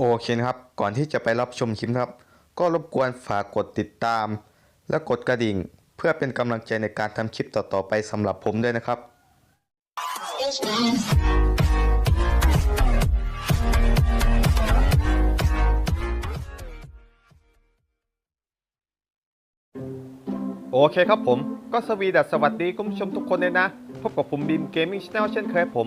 โอเคนะครับ ก่อนที่จะไปรับชมคลิปครับ ก็รบกวนฝากกดติดตาม และกดกระดิ่ง เพื่อเป็นกำลังใจในการทำคลิปต่อๆไปสำหรับผมด้วยนะครับ โอเคครับผม ก็สวีดัสสวัสดีคุณผู้ชมทุกคนเลยนะ พบกับผมบีมเกมมิ่งชแนลเช่นเคยผม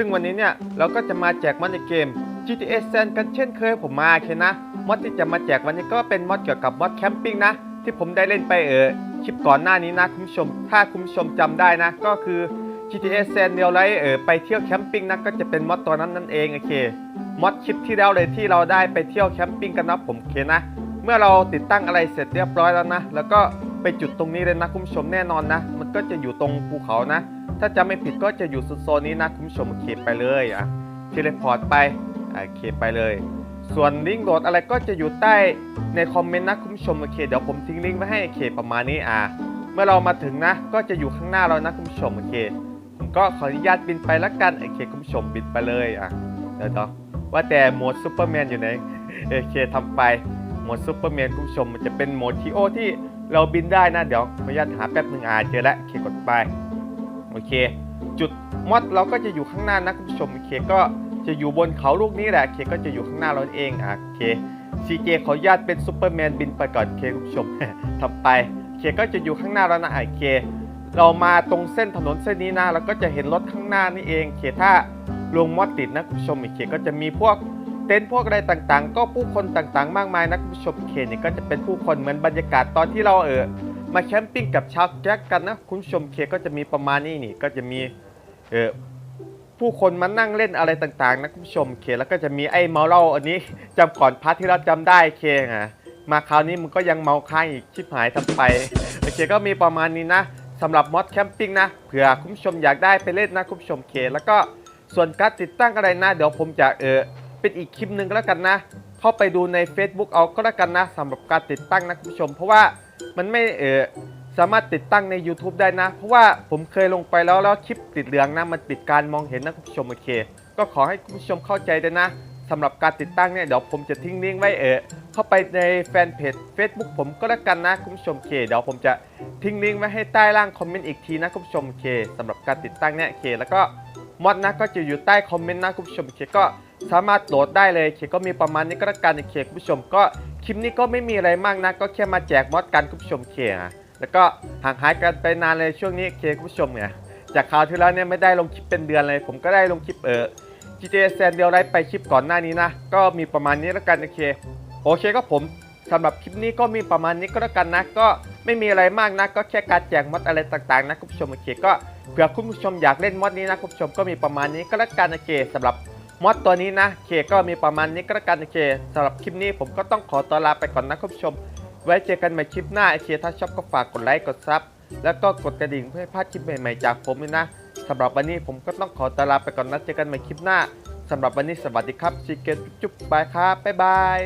ซึ่งวันนี้เนี่ยเราก็จะมาแจกมอดในเกม GTA San กันเช่นเคยผมมาโอเคนะมอดที่จะมาแจกวันนี้ก็เป็นมอดเกี่ยวกับมอดแคมปิ้งนะที่ผมได้เล่นไปเออคลิปก่อนหน้านี้นะคุณผู้ชม ถ้าคุณผู้ชมจำได้นะ ก็คือ GTA San เดียวไรเออไปเที่ยวแคมปิ้งนะก็จะเป็นมอดตัวนั้นนั่นเองโอเคมอดคลิปที่แล้วเลยที่เราได้ไปเที่ยวแคมปิ้งกันนะผมโอเคนะเมื่อเราติดตั้งอะไรเสร็จเรียบร้อยแล้วนะ แล้วก็ไปจุดตรงนี้เลยนะคุณผู้ชมแน่นอนนะ ก็จะอยู่ตรงภูเขานะ ถ้าจำไม่ผิดก็จะอยู่โซนนี้นะคุณผู้ชมโอเคไปเลยอะเทเลพอร์ตไปอะโอเคไปเลย ส่วนลิงก์โหลดอะไรก็จะอยู่ใต้ในคอมเมนต์นะคุณผู้ชมโอเคเดี๋ยวผมทิ้งลิงก์ไว้ให้โอเคประมาณนี้อะเมื่อเรามาถึงนะ ก็จะอยู่ข้างหน้าเรานะคุณผู้ชมโอเคผมก็ขออนุญาตบินไปละกันโอเคคุณผู้ชมบินไปเลยอะเดี๋ยวว่าแต่โหมดซูเปอร์แมนอยู่ไหนโอเคทำไปโหมดซูเปอร์แมนคุณผู้ชมมันจะเป็นโหมดทีโอที่ เราบินได้นะ เดี๋ยวขออนุญาตหาแป๊บหนึ่งอ่าเจอแล้วโอเคกดไปโอเค จุดมอดเราก็จะอยู่ข้างหน้านะคุณผู้ชมโอเคก็จะอยู่บนเขาลูกนี้แหละโอเคก็จะอยู่ข้างหน้าเราเองอะโอเคซีเจขออนุญาตเป็นซูเปอร์แมนบินไปก่อนโอเคคุณผู้ชมทำไปโอเคก็จะอยู่ข้างหน้าแล้วนะอะโอเคเรามาตรงเส้นถนนเส้นนี้นะเราก็จะเห็นรถข้างหน้านี่เองโอเคถ้าลงมอดติดนะคุณผู้ชมโอเคก็จะมีพวก เต็นท์พวกอะไรต่างๆ ก็ผู้คนต่างๆ มากมายนะคุณผู้ชมเขตนี่ก็จะเป็นผู้คนเหมือนบรรยากาศตอนที่เราเออมาแคมปิ้งกับชาวแจ็คกันนะคุณผู้ชมเคก็จะมีประมาณนี้นี่ก็จะมีเออผู้คนมานั่งเล่นอะไรต่างๆนะคุณผู้ชมเคแล้วก็จะมีไอ้เมาเหล้าอันนี้จำก่อนพาร์ทที่เราจำได้เคฮะมาคราวนี้มันก็ยังเมาค้างอีกชิบหายทำไปโอเคก็มีประมาณนี้นะสำหรับมอดแคมปิ้งนะเผื่อคุณผู้ชมอยากได้ไปเล่นนะคุณผู้ชมเค แล้วก็ส่วนการติดตั้งอะไรนะ เดี๋ยวผมจะเออ เป็นอีกคลิปหนึ่งก็แล้วกันนะ เข้าไปดูใน Facebook เอาก็แล้วกันนะสำหรับการติดตั้งนะคุณผู้ชม เพราะว่ามันไม่เออสามารถติดตั้งใน YouTube ได้นะ เพราะว่าผมเคยลงไปแล้วแล้วคลิปติดเหลืองนะมันปิดการมองเห็นนะคุณผู้ชมโอเค ก็ขอให้คุณผู้ชมเข้าใจด้วยนะสำหรับการติดตั้งเนี่ยเดี๋ยวผมจะทิ้งลิงก์ไว้เออเข้าไปในแฟนเพจ Facebook ผมก็แล้วกันนะคุณผู้ชมโอเค เดี๋ยวผมจะทิ้งลิงก์ไว้ให้ใต้ล่างคอมเมนต์อีกทีนะคุณผู้ชมโอเคสำหรับการติดตั้งเนี่ยโอเคแล้วก็มอดนะก็จะอยู่ใต้คอมเมนต์นะคุณผู้ชมเคก็ สามารถโหลดได้เลยเคก็มีประมาณนี้ก็แล้วกันเคคุณผู้ชมก็คลิปนี้ก็ไม่มีอะไรมากนะก็แค่มาแจกมอดกันคุณผู้ชมเคนะแล้วก็ห่างหายกันไปนานเลยช่วงนี้เคคุณผู้ชมเนี่ยจากคราวที่แล้วเนี่ยไม่ได้ลงคลิปเป็นเดือนเลย ผมก็ได้ลงคลิปเออ GTA San เดียวไรไปคลิปก่อนหน้านี้นะ ก็มีประมาณนี้แล้วกันโอเคโอเคก็ผมสำหรับคลิปนี้ก็มีประมาณนี้ก็แล้วกันนะ ก็ไม่มีอะไรมากนะ ก็แค่การแจกมอดอะไรต่างๆนะคุณผู้ชมโอเคก็เผื่อคุณผู้ชมอยากเล่นมอดนี้นะคุณผู้ชมก็มีประมาณนี้ก็แล้วกันโอเคสำหรับ มอดตัวนี้นะเคก็มีประมาณนี้ก็แล้วกันเคสำหรับคลิปนี้ผมก็ต้องขอตัวลาไปก่อนนะคุณผู้ชม ไว้เจอกันใหม่คลิปหน้าโอเคถ้าชอบก็ฝากกดไลค์กดซับแล้วก็กดกระดิ่งเพื่อพลาดคลิปใหม่ๆจากผมด้วยนะสำหรับวันนี้ผมก็ต้องขอตัวลาไปก่อนนะเจอกันใหม่คลิปหน้าสำหรับวันนี้สวัสดีครับซีเกตจุ๊บบายครับบ๊ายบาย